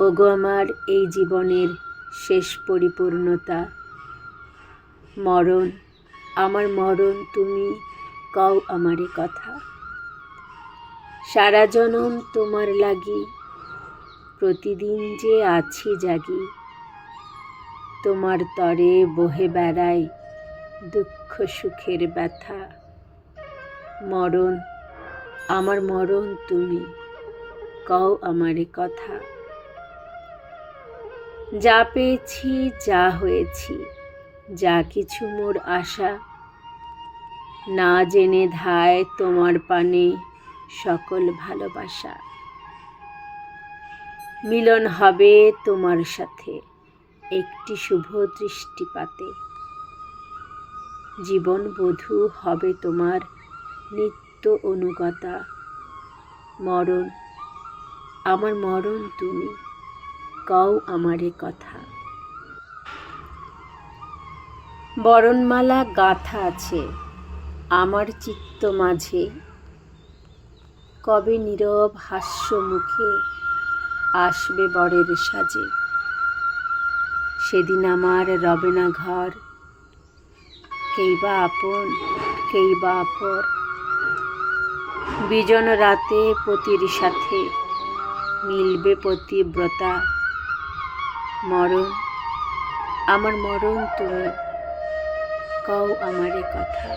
ওগো আমার, এই জীবনের শেষ পরিপূর্ণতা। মরণ, আমার মরণ, তুমি কও আমারে কথা। সারা জনম তোমার লাগি, প্রতিদিন যে আছি জাগি। তোমার তরে বহে বেড়াই দুঃখ, সুখের ব্যথা। মরণ, আমার মরণ তুমি কও আমারে কথা। যা পেয়েছি, যা হয়েছি, যা কিছু মোর আশা। না জেনে ধায় তোমার পানে সকল ভালোবাসা। মিলন হবে তোমার সাথে একটি শুভ দৃষ্টিপাতে। জীবন বধূ হবে তোমার নিত্য অনুগতা। মরণ, আমার মরণ তুমি। কও আমারে কথা। বরণমালা গাথা আছে আমার চিত্ত মাঝে। কবে নীরব হাস্য মুখে আসবে বরের সাজে। সেদিন আমার রবে না ঘর কেই বা আপন কেই বা আপর বিজন রাতে পতির সাথে মিলবে পতিব্রতা। মরণ আমার মরণ তুমি কও আমারে কথা।